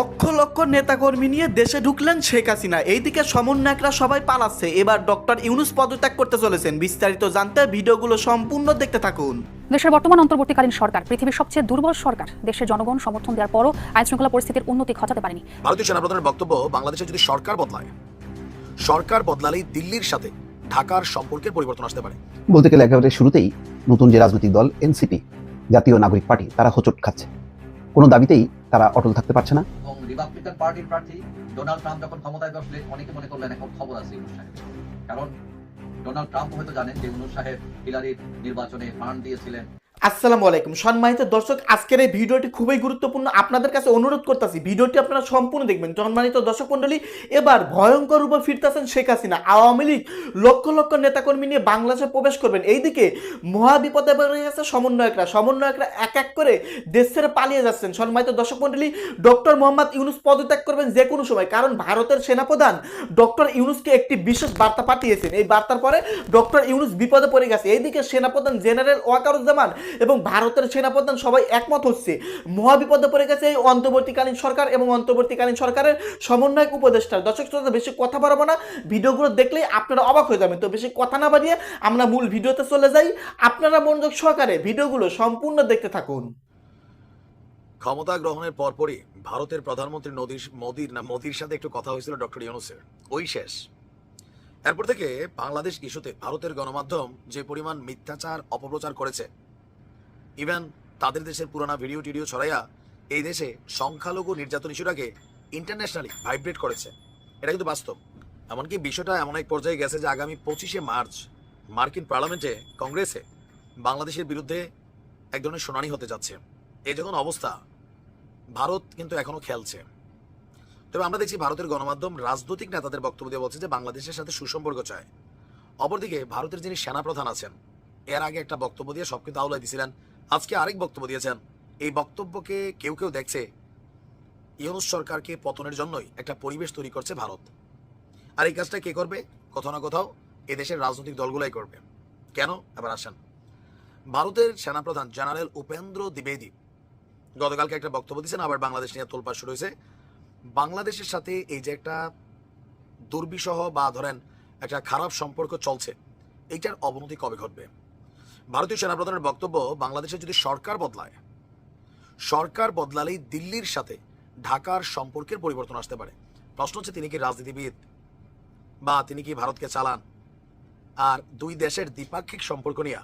লক্ষ লক্ষ নেতাকর্মী নিয়ে দেশে ঢুকলেন শেখ হাসিনা। এইদিকে সমন্বয়করা সবাই পালাচ্ছে। এবার ডক্টর ইউনুস পদত্যাগ করতে চলেছেন। বিস্তারিত জানতে ভিডিওগুলো সম্পূর্ণ দেখতে থাকুন। দেশের বর্তমান অন্তর্বর্তীকালীন সরকার পৃথিবীর সবচেয়ে দুর্বল সরকার দেশের জনগণ সমর্থন দেওয়ার পরও আইন শৃঙ্খলা পরিস্থিতির উন্নতি ঘটাতে পারেনি। ভারতীয় সেনাপ্রধানের বক্তব্য বাংলাদেশে যদি সরকার বদলায় সরকার বদলালেই দিল্লির সাথে ঢাকার সম্পর্কের পরিবর্তন আসতে পারে। বলতে গেলে একেবারে শুরুতেই নতুন যে রাজনৈতিক দল এনসিপি জাতীয় নাগরিক পার্টি তারা হোঁচট খাচ্ছে। কোনো দাবিতেই তারা অটল থাকতে পারছে না। এবং রিপাবলিকান পার্টির প্রার্থী ডোনাল্ড ট্রাম্প যখন ক্ষমতায় বসলেন অনেকে মনে করলেন এখন খবর আছে কারণ ডোনাল্ড ট্রাম্প হয়তো জানেন যে ইউনুস সাহেব হিলারির নির্বাচনে ফান্ড দিয়েছিলেন। আসসালামু আলাইকুম। সম্মানিত দর্শক, আজকের এই ভিডিওটি খুবই গুরুত্বপূর্ণ। আপনাদের কাছে অনুরোধ করতেছি, ভিডিওটি আপনারা সম্পূর্ণ দেখবেন। সম্মানিত দর্শক মণ্ডলী, এবার ভয়ঙ্কর রূপে ফিরতেছেন শেখ হাসিনা। আওয়ামী লীগ লক্ষ লক্ষ নেতাকর্মী নিয়ে বাংলাদেশে প্রবেশ করবেন। এইদিকে মহাবিপদে পড়ে গেছে সমন্বয়করা। সমন্বয়করা এক এক করে দেশ ছেড়ে পালিয়ে যাচ্ছেন। সম্মানিত দর্শক মণ্ডলী, ডক্টর মোহাম্মদ ইউনুস পদত্যাগ করবেন যে কোনো সময়, কারণ ভারতের সেনাপ্রধান ডক্টর ইউনুসকে একটি বিশেষ বার্তা পাঠিয়েছেন। এই বার্তার পরে ডক্টর ইউনুস বিপদে পড়ে গেছে। এইদিকে সেনাপ্রধান জেনারেল ওয়াকারুজ্জামান এবং ভারতের সেনাপ্রধান সবাই একমত হচ্ছে। মহাবিপদে পড়ে গেছে এই অন্তর্বর্তীকালীন সরকার এবং অন্তর্বর্তীকালীন সরকারের সমন্বয়ক উপদেষ্টার। দর্শক শ্রোতা, বেশি কথা বাড়াবো না। ভিডিওগুলো দেখলেই আপনারা অবাক হয়ে যাবেন। তো বেশি কথা না বাড়িয়ে আমরা মূল ভিডিওতে চলে যাই। আপনারা মনোযোগ সহকারে ভিডিওগুলো সম্পূর্ণ দেখতে থাকুন। ক্ষমতা গ্রহণের পরপরই ভারতের প্রধানমন্ত্রী নদীর, মোদির না, মোদির সাথে একটু কথা হয়েছিল ডক্টর ইউনুসের ওই শেষ। এরপর থেকে বাংলাদেশ ইস্যুতে ভারতের গণমাধ্যম যে পরিমাণ মিথ্যাচার, অপপ্রচার করেছে ইভেন তাদের দেশের পুরানা ভিডিও টিডিও ছড়াইয়া এই দেশে সংখ্যালঘু নির্যাতন ইস্যুটাকে ইন্টারন্যাশনালি ভাইব্রেট করেছে। এটা কিন্তু বাস্তব। এমনকি বিষয়টা এমন এক পর্যায়ে গেছে যে আগামী পঁচিশে মার্চ মার্কিন পার্লামেন্টে কংগ্রেসে বাংলাদেশের বিরুদ্ধে এক ধরনের শুনানি হতে যাচ্ছে। এই যখন অবস্থা, ভারত কিন্তু এখনও খেলছে। তবে আমরা দেখছি ভারতের গণমাধ্যম রাজনৈতিক নেতাদের বক্তব্য দিয়ে বলছে যে বাংলাদেশের সাথে সুসম্পর্ক চায়। অপরদিকে ভারতের যিনি সেনাপ্রধান আছেন, এর আগে একটা বক্তব্য দিয়ে সব কিন্তু আউলাই দিয়েছিলেন আজকে আরেক বক্তব্য দিয়েছেন। এই বক্তব্যকে কেউ কেউ দেখছে ইউনুস সরকারকে পতনের জন্যই একটা পরিবেশ তৈরি করছে ভারত। আর এই কাজটা কে করবে? কোথাও না কোথাও এদেশের রাজনৈতিক দলগুলাই করবে। কেন? এবার আসেন। ভারতের সেনাপ্রধান জেনারেল উপেন্দ্র দ্বিবেদী গতকালকে একটা বক্তব্য দিয়েছেন, আবার বাংলাদেশ নিয়ে তোলপাড় শুরু হয়েছে। বাংলাদেশের সাথে এই যে একটা দুর্বিষহ বা ধরেন একটা খারাপ সম্পর্ক চলছে, এইটার অবনতি কবে ঘটবে? ভারতীয় সেনাপ্রধানের বক্তব্য, বাংলাদেশে যদি সরকার বদলায়, সরকার বদলালেই দিল্লির সাথে ঢাকার সম্পর্কের পরিবর্তন আসতে পারে। প্রশ্ন হচ্ছে, তিনি কি রাজনীতিবিদ বা তিনি কি ভারতকে চালান? আর দুই দেশের দ্বিপাক্ষিক সম্পর্ক নিয়ে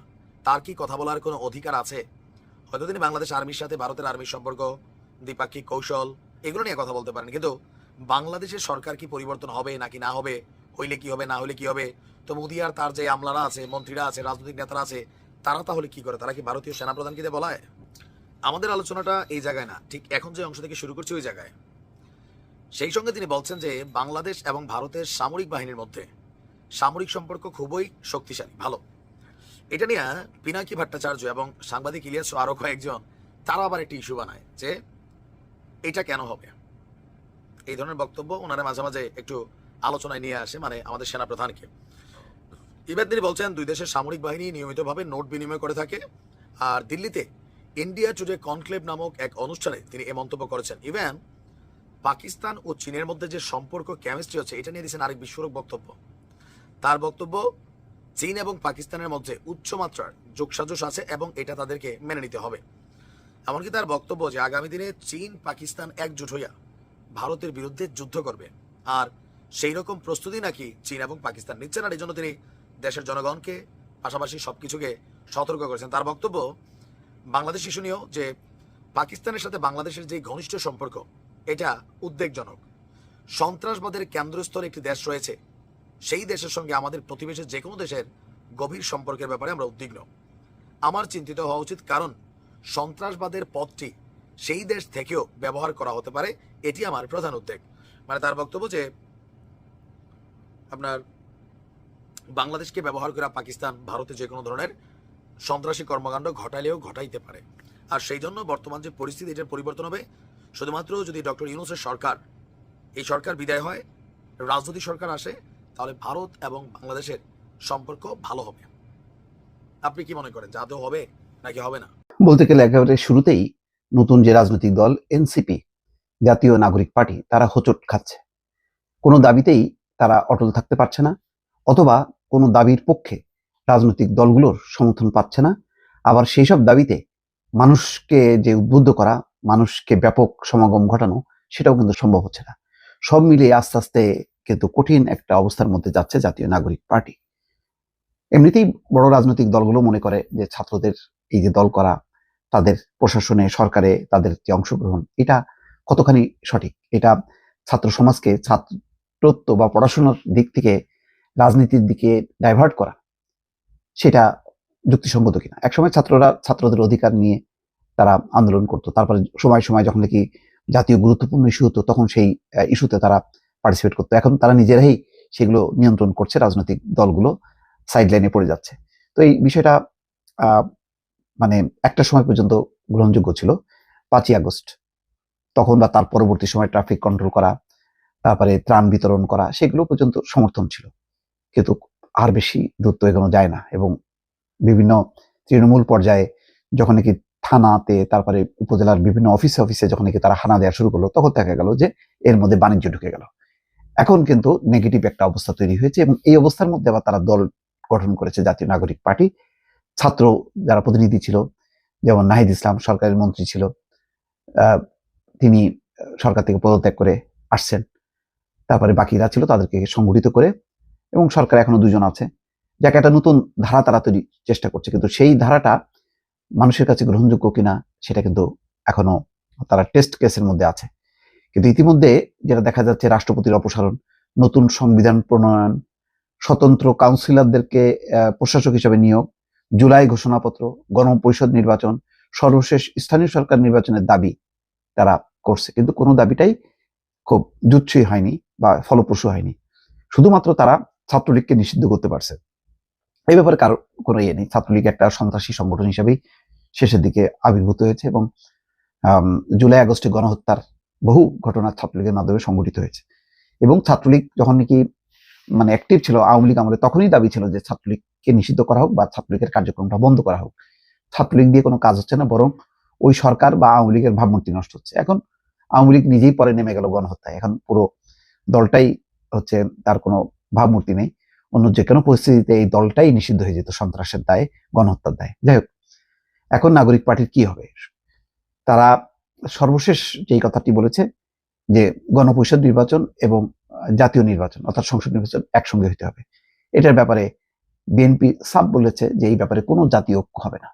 তার কি কথা বলার কোনো অধিকার আছে? হয়তো তিনি বাংলাদেশ আর্মির সাথে ভারতের আর্মির সম্পর্ক, দ্বিপাক্ষিক কৌশল, এগুলো নিয়ে কথা বলতে পারেন। কিন্তু বাংলাদেশের সরকার কি পরিবর্তন হবে, নাকি না হবে, হইলে কি হবে, না হলে কি হবে? তো মোদি আর তার যে আমলারা আছে, মন্ত্রীরা আছে, রাজনৈতিক নেতারা আছে তারা তাহলে কি করে? তারা কি ভারতীয় সেনাপ্রধানকে দিয়ে বলায়? আমাদের আলোচনাটা এই জায়গায় না। ঠিক এখন যে অংশ থেকে শুরু করছি ওই জায়গায়। সেই সঙ্গে তিনি বলছেন যে বাংলাদেশ এবং ভারতের সামরিক বাহিনীর মধ্যে সামরিক সম্পর্ক খুবই শক্তিশালী, ভালো। এটা নিয়ে পিনাকি ভট্টাচার্য এবং সাংবাদিক ইলিয়াস আরও কয়েকজন, তারা আবার একটি ইস্যু বানায় যে এটা কেন হবে? এই ধরনের বক্তব্য ওনারা মাঝে মাঝে একটু আলোচনায় নিয়ে আসে মানে আমাদের সেনাপ্রধানকে। এবার তিনি বলছেন, দুই দেশের সামরিক বাহিনী নিয়মিতভাবে নোট বিনিময় করে থাকে। আর দিল্লিতে ইন্ডিয়া টুডে কনক্লেভ নামক এক অনুষ্ঠানে তিনি এ মন্তব্য করেছেন। ইভেন, পাকিস্তান ও চীনের মধ্যে যে সম্পর্ক কেমিস্ট্রি হচ্ছে এটা নিয়ে দিয়েছেন আরেক বিস্ফোরক বক্তব্য। তার বক্তব্য, চীন এবং পাকিস্তানের মধ্যে উচ্চমাত্রার যোগসাজশ আছে এবং এটা তাদেরকে মেনে নিতে হবে। এমনকি তার বক্তব্য যে আগামী দিনে চীন, পাকিস্তান একজোট হইয়া ভারতের বিরুদ্ধে যুদ্ধ করবে। আর সেই রকম প্রস্তুতি নাকি চীন এবং পাকিস্তান নিচ্ছে না এই জন্য তিনি দেশের জনগণকে পাশাপাশি সবকিছুকে সতর্ক করেছেন। তার বক্তব্য, বাংলাদেশ নিয়েও যে পাকিস্তানের সাথে বাংলাদেশের যে ঘনিষ্ঠ সম্পর্ক, এটা উদ্বেগজনক। সন্ত্রাসবাদের কেন্দ্রস্থলে একটি দেশ রয়েছে। সেই দেশের সঙ্গে আমাদের প্রতিবেশী যে কোনো দেশের গভীর সম্পর্কের ব্যাপারে আমরা উদ্বিগ্ন। আমার চিন্তিত হওয়া উচিত কারণ সন্ত্রাসবাদের পথটি সেই দেশ থেকেও ব্যবহার করা হতে পারে, এটি আমার প্রধান উদ্বেগ। মানে তার বক্তব্য যে আপনার বাংলাদেশকে ব্যবহার করে পাকিস্তান, ভারতে যে কোনো ধরনের সন্ত্রাসী কর্মকাণ্ড ঘটালেও ঘটাইতে পারে। আর সেই জন্য বর্তমান যে পরিস্থিতি, এটার পরিবর্তন হবে। শুধুমাত্র যদি ডক্টর ইউনুসের সরকার, এই সরকার বিদায় হয়, রাজনৈতিক সরকার আসে, তাহলে ভারত এবং বাংলাদেশের সম্পর্ক ভালো হবে। আপনি কি মনে করেন যে হবে নাকি হবে না? বলতে গেলে একেবারে শুরুতেই নতুন যে রাজনৈতিক দল, এনসিপি, জাতীয় নাগরিক পার্টি, তারা হোচট খাচ্ছে। কোনো দাবিতেই তারা অটল থাকতে পারছে না, অথবা কোনো দাবির পক্ষে রাজনৈতিক দলগুলোর সমর্থন পাচ্ছে না। আবার সেই সব দাবিতে মানুষকে যে উদ্বুদ্ধ করা, মানুষকে ব্যাপক সমাগম ঘটানো, সেটাও কিন্তু সম্ভব হচ্ছে না। সব মিলিয়ে আস্তে আস্তে কিন্তু কঠিন একটা অবস্থার মধ্যে যাচ্ছে জাতীয় নাগরিক পার্টি। এমনিতেই বড় রাজনৈতিক দলগুলো মনে করে যে ছাত্রদের এই যে দল করা, তাদের প্রশাসনে, সরকারে তাদের যে অংশগ্রহণ, এটা কতখানি সঠিক? এটা ছাত্র সমাজকে, ছাত্রত্ব বা পড়াশোনার দিক থেকে রাজনীতির দিকে ডাইভার্ট করা, সেটা যুক্তিসঙ্গত কিনা। একসময় ছাত্ররা ছাত্রদের অধিকার নিয়ে তারা আন্দোলন করতো। তারপরে সময় সময় যখন নাকি জাতীয় গুরুত্বপূর্ণ ইস্যু হতো, তখন সেই ইস্যুতে তারা পার্টিসিপেট করতো। এখন তারা নিজেরাই সেগুলো নিয়ন্ত্রণ করছে, রাজনৈতিক দলগুলো সাইড লাইনে পড়ে যাচ্ছে। তো এই বিষয়টা মানে একটা সময় পর্যন্ত গ্রহণযোগ্য ছিল, পাঁচই আগস্ট। তখন বা তার পরবর্তী সময় ট্রাফিক কন্ট্রোল করা, তারপরে ত্রাণ বিতরণ করা, সেগুলো পর্যন্ত সমর্থন ছিল। কিন্তু আর বেশি দূরত্ব এগোনো যায় না এবং বিভিন্ন তৃণমূল পর্যায়ে যখন নাকি থানাতে, তারপরে উপজেলার বিভিন্ন অফিসে অফিসে যখন নাকি তারা হানা দেওয়া শুরু করল, তখন দেখা গেল যে এর মধ্যে বাণিজ্য ঢুকে গেল। এখন কিন্তু নেগেটিভ একটা অবস্থা তৈরি হয়েছে এবং এই অবস্থার মধ্যে আবার তারা দল গঠন করেছে জাতীয় নাগরিক পার্টি। ছাত্র যারা প্রতিনিধি ছিল, যেমন নাহিদ ইসলাম সরকারের মন্ত্রী ছিল তিনি সরকার থেকে পদত্যাগ করে আসছেন। তারপরে বাকিরা ছিল তাদেরকে সংগঠিত করে এবং সরকার এখনও দুজন আছে, যাকে একটা নতুন ধারা তারা তৈরি চেষ্টা করছে। কিন্তু সেই ধারাটা মানুষের কাছে গ্রহণযোগ্য কিনা, সেটা কিন্তু এখনও তারা টেস্ট কেসের মধ্যে আছে। কিন্তু ইতিমধ্যে যেটা দেখা যাচ্ছে, রাষ্ট্রপতির অপসারণ, নতুন সংবিধান প্রণয়ন, স্বতন্ত্র কাউন্সিলরদেরকে প্রশাসক হিসেবে নিয়োগ, জুলাই ঘোষণাপত্র, গণপরিষদ নির্বাচন, সর্বশেষ স্থানীয় সরকার নির্বাচনের দাবি তারা করছে। কিন্তু কোনো দাবিটাই খুব জুচ্ছই হয়নি বা ফলপ্রসূ হয়নি। শুধুমাত্র তারা ছাত্রলীগকে নিষিদ্ধ করতে পারছে। এই ব্যাপারে কারও কোনো ইয়ে নেই। ছাত্রলীগ একটা সন্ত্রাসী সংগঠন হিসেবেই শেষের দিকে আবির্ভূত হয়েছে এবং জুলাই আগস্টে গণহত্যার বহু ঘটনা ছাত্রলীগের মাধ্যমে সংগঠিত হয়েছে। এবং ছাত্রলীগ যখন নাকি মানে অ্যাক্টিভ ছিল আওয়ামী লীগ আমলে, তখনই দাবি ছিল যে ছাত্রলীগকে নিষিদ্ধ করা হোক বা ছাত্রলীগের কার্যক্রমটা বন্ধ করা হোক। ছাত্রলীগ দিয়ে কোনো কাজ হচ্ছে না, বরং ওই সরকার বা আওয়ামী লীগের ভাবমূর্তি নষ্ট হচ্ছে। এখন আওয়ামী লীগ নিজেই পরে নেমে গেল গণহত্যায়। এখন পুরো দলটাই হচ্ছে তার কোনো ভাবমূর্তি নেই। অন্য যে কোনো পরিস্থিতিতে এই দলটাই নিষিদ্ধ হয়ে যেত সন্ত্রাসের দায়ে, গণহত্যার দায়ে। যাই হোক, এখন নাগরিক পার্টির কি হবে? তারা সর্বশেষ যেই কথাটি বলেছে যে গণপরিষদ নির্বাচন এবং জাতীয় নির্বাচন অর্থাৎ সংসদ নির্বাচন একসঙ্গে হতে হবে। এটার ব্যাপারে বিএনপি সাব বলেছে যে এই ব্যাপারে কোনো জাতীয় ঐক্য হবে না।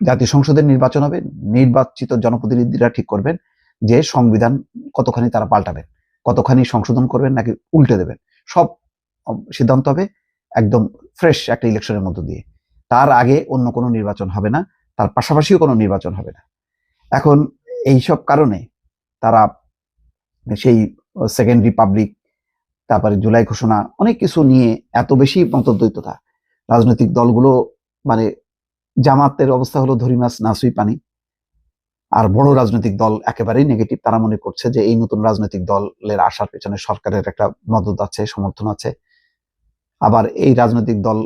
জাতীয় সংসদের নির্বাচন হবে, নির্বাচিত জনপ্রতিনিধিরা ঠিক করবেন যে সংবিধান কতখানি তারা পাল্টাবেন, কতখানি সংশোধন করবেন নাকি উল্টে দেবেন। সব সিদ্ধান্ত হবে একদম ফ্রেশ একটা ইলেকশনের মধ্য দিয়ে। তার আগে অন্য কোনো নির্বাচন হবে না, তার পাশাপাশিও কোনো নির্বাচন হবে না। এখন এই সব কারণে তারা সেই সেকেন্ড রিপাবলিক তারপরে জুলাই ঘোষণা, অনেক কিছু নিয়ে এত বেশি মতদ্বৈততা। রাজনৈতিক দলগুলো মানে জামাতের অবস্থা হলো ধরি মাছ নাসুই পানি। আর বড় রাজনৈতিক দল একেবারেই নেগেটিভ তারা মনে করছে যে এই নতুন রাজনৈতিক দলের আসার পেছনে সরকারের একটা মদত আছে, সমর্থন আছে। আবার এই রাজনৈতিক দল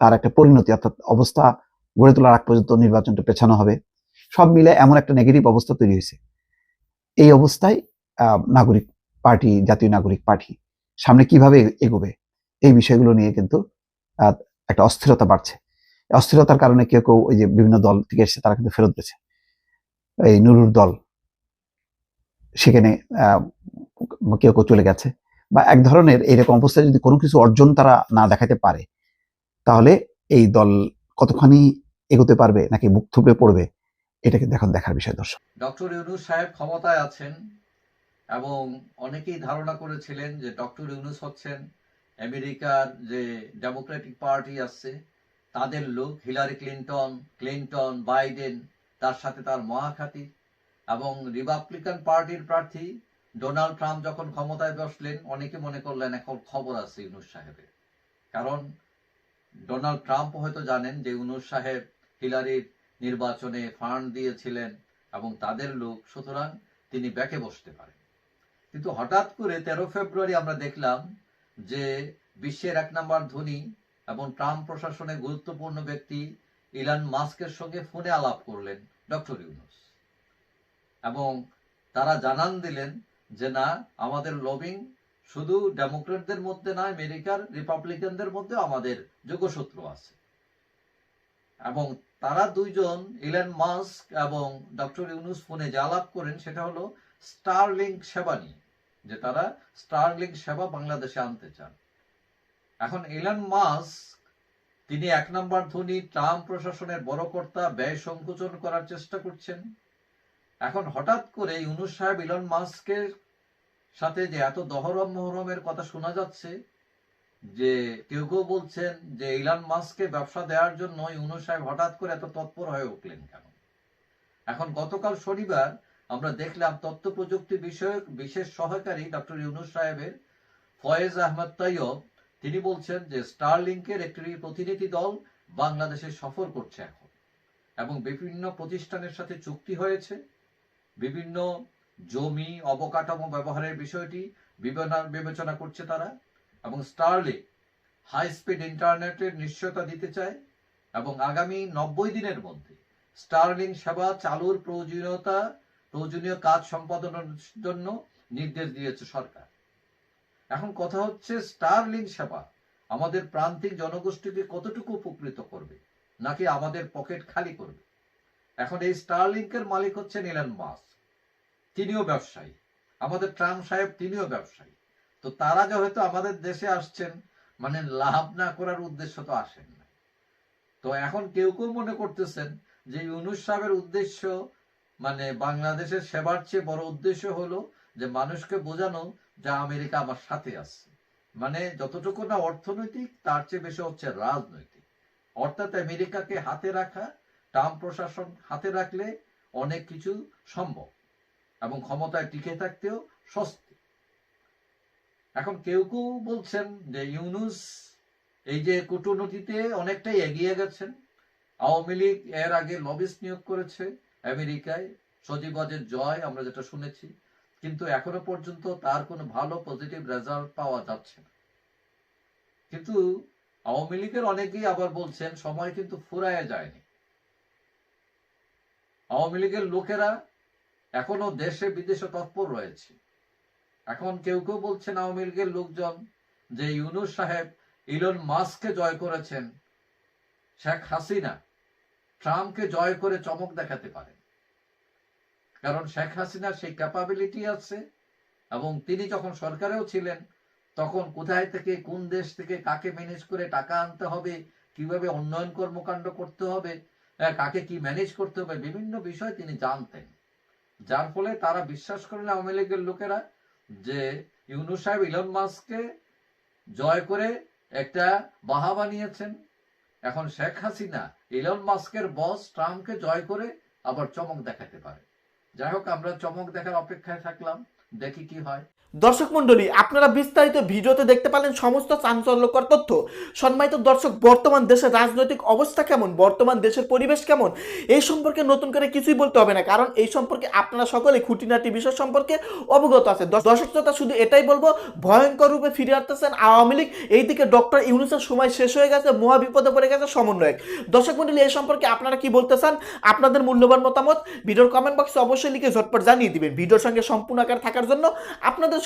তার একটা পরিণতি অর্থাৎ অবস্থা গড়ে তোলার আগ পর্যন্ত নির্বাচনটা পেছানো হবে। সব মিলে এমন একটা নেগেটিভ অবস্থা তৈরি হয়েছে। এই অবস্থায় নাগরিক পার্টি, জাতীয় নাগরিক পার্টি সামনে কীভাবে এগোবে, এই বিষয়গুলো নিয়ে কিন্তু একটা অস্থিরতা বাড়ছে। অস্থিরতার কারণে কেউ কেউ ওই যে বিভিন্ন দল থেকে এসে তারা কিন্তু ফেরত গেছে। এই নুরুর দল। সেখানে কেউ কেউ চলে গেছে। বা এক ধরনের এইরকম অবস্থায় যদি কোনো কিছু অর্জন তারা না দেখাতে পারে, তাহলে এই দল কতখানি এগোতে পারবে নাকি মুখ থুবড়ে পড়বে এটা কিন্তু এখন দেখার বিষয় দর্শক। ডক্টর ইউনুস সাহেব ক্ষমতায় আছেন এবং অনেকেই ধারণা করেছিলেন যে ডক্টর ইউনুস হচ্ছেন আমেরিকার যে ডেমোক্রেটিক পার্টি আছে, তাদের লোক হিলারি ক্লিনটন, ক্লিন্টন, বাইডেন তার সাথে তার মহাখাতি এবং রিপাবলিকান পার্টির প্রার্থী ডোনাল্ড ট্রাম্প যখন ক্ষমতায় বসলেন, অনেকে মনে করলেন এখন খবর আছে ইউনুস সাহেবের। কারণ ডোনাল্ড ট্রাম্প হয়তো জানেন যে ইউনুস সাহেব হিলারির নির্বাচনে ফান্ড দিয়েছিলেন এবং তাদের লোক, সুতরাং তিনি ব্যাকে বসতে পারেন। কিন্তু হঠাৎ করে তেরো ফেব্রুয়ারি আমরা দেখলাম যে বিশ্বের এক নম্বর ধনী এবং ট্রাম্প প্রশাসনে গুরুত্বপূর্ণ ব্যক্তি ইলান মাস্কের সঙ্গে ফোনে আলাপ করলেন ডক্টর ইউনুস। এবং তারা জানান দিলেন যে, না, আমাদের লবিং শুধু ডেমোক্রেটদের মধ্যে নয়, আমেরিকার রিপাবলিকানদের মধ্যে আমাদের যোগসূত্র আছে। এবং তারা দুইজন, ইলেন মাস্ক এবং ডক্টর ইউনুস, ফোনে যে আলাপ করেন, সেটা হলো স্টারলিংক সেবা নিয়ে, যে তারা স্টারলিংক সেবা বাংলাদেশে আনতে চান। এখন ইলেন মাস্ক তিনি এক নম্বর ধনী ট্রাম্প প্রশাসনের বড় কর্তা, ব্যয় সংকোচন করার চেষ্টা করছেন। এখন হঠাৎ করে ইউনুস সাহেব ইলন মাস্কের সাথে যে এত দহরম মহরমের কথা শোনা যাচ্ছে, যে কেউ কেউ বলছেন যে ইলন মাস্ককে ব্যবসা দেওয়ার জন্য ইউনুস সাহেব হঠাৎ করে এত তৎপর হয়ে উঠলেন কেন? এখন গতকাল শনিবার আমরা দেখলাম তথ্য প্রযুক্তি বিষয়ক বিশেষ সহকারী ডক্টর ইউনুস সাহেবের ফয়েজ আহমদ তৈয়ব তিনি বলছেন যে স্টারলিংকের একটি প্রতিনিধি দল বাংলাদেশে সফর করছে এখন এবং বিভিন্ন প্রতিষ্ঠানের সাথে চুক্তি হয়েছে। বিভিন্ন জমি, অবকাঠামো ব্যবহারের বিষয়টি বিবেচনা- করছে তারা এবং স্টারলিং হাই স্পিড ইন্টারনেটের নিশ্চয়তা দিতে চায় এবং আগামী নব্বই দিনের মধ্যে স্টারলিং সেবা চালুর প্রয়োজনীয়তা, প্রয়োজনীয় কাজ সম্পাদনের জন্য নির্দেশ দিয়েছে সরকার। এখন কথা হচ্ছে স্টারলিং সেবা। আমাদের প্রান্তিক জনগোষ্ঠীকে কতটুকু উপকৃত করবে? নাকি আমাদের পকেট খালি করবে? এখন এই স্টারলিংকের মালিক হচ্ছেন ইলন মাস্ক তিনিও ব্যবসায়ী। আমাদের ট্রাম্প সাহেব তিনিও ব্যবসায়ী। তো তারা যে হয়তো আমাদের দেশে আসছেন মানে লাভ না করার উদ্দেশ্য তো আসেন না। তো এখন কেউ কেউ মনে করতেছেন যে ইউনুস সাহেবের উদ্দেশ্য মানে বাংলাদেশের সেবার চেয়ে বড় উদ্দেশ্য হলো যে মানুষকে বোঝানো যে আমেরিকা আমার সাথে আছে। মানে যতটুকু না অর্থনৈতিক, তার চেয়ে বেশি হচ্ছে রাজনৈতিক। অর্থাৎ আমেরিকাকে হাতে রাখা, ট্রাম্প প্রশাসন হাতে রাখলে অনেক কিছু সম্ভব এবং ক্ষমতায় টিকে থাকতেও স্বস্তি। এখন কেউ কেউ বলছেন যে ইউনুস এই যে কূটনীতিতে অনেকটাই এগিয়ে গেছেন। আওয়ামী লীগ এর আগে লবিস নিয়োগ করেছে আমেরিকায়। সজীবাজের জয় আমরা যেটা শুনেছি। কিন্তু এখনও পর্যন্ত তার কোনো ভালো পজিটিভ রেজাল্ট পাওয়া যাচ্ছে না। কিন্তু আওয়ামী লীগের অনেকেই আবার বলছেন, সময় কিন্তু ফুরায় যায়নি। আওয়ামী লীগের লোকেরা এখনও দেশে বিদেশে তৎপর রয়েছে। এখন কেউ কেউ বলছেন, আওয়ামী লীগের লোকজন যে ইউনুস সাহেব ইলন মাস্ককে জয় করেছেন, শেখ হাসিনা ট্রাম্পকে জয় করে চমক দেখাতে পারেন। কারণ শেখ হাসিনার সেই ক্যাপাবিলিটি আছে এবং তিনি যখন সরকারেও ছিলেন, তখন কোথায় থেকে, কোন দেশ থেকে, কাকে ম্যানেজ করে টাকা আনতে হবে, কীভাবে উন্নয়ন কর্মকাণ্ড করতে হবে কাকে কি ম্যানেজ করতে হবে, বিভিন্ন বিষয় তিনি জানতেন। যার ফলে তারা বিশ্বাস করেন আওয়ামী লীগের লোকেরা যে ইউনুস সাহেব ইলন মাস্ককে জয় করে একটা বাহা বানিয়েছেন। এখন শেখ হাসিনা ইলন মাস্কের বস ট্রাম্পকে জয় করে আবার চমক দেখাতে পারে। যাই হোক আমরা চমক দেখার অপেক্ষায় থাকলাম দেখি কি হয়। দর্শক মন্ডলী আপনারা বিস্তারিত ভিডিওতে দেখতে পারেন সমস্ত চাঞ্চল্যকর তথ্য। সম্মানিত দর্শক, বর্তমান দেশের রাজনৈতিক অবস্থা কেমন? বর্তমান দেশের পরিবেশ কেমন? এই সম্পর্কে নতুন করে কিছুই বলতে হবে না, কারণ এই সম্পর্কে আপনারা সকলে খুঁটিনাটি বিষয় সম্পর্কে অবগত আছে দর্শ- দর্শক শ্রোতা, শুধু এটাই বলব, ভয়ঙ্কর রূপে ফিরে আসতেছেন আওয়ামী লীগ। এইদিকে ডক্টর ইউনুসের সময় শেষ হয়ে গেছে, মহা বিপদে পড়ে গেছে সমন্বয়ক। দর্শক মন্ডলী এই সম্পর্কে আপনারা কি বলতে চান? আপনাদের মূল্যবান মতামত ভিডিওর কমেন্ট বক্সে অবশ্যই লিখে ঝটপট জানিয়ে দিবেন। ভিডিওর সঙ্গে সম্পূর্ণ আকার থাকার জন্য আপনাদের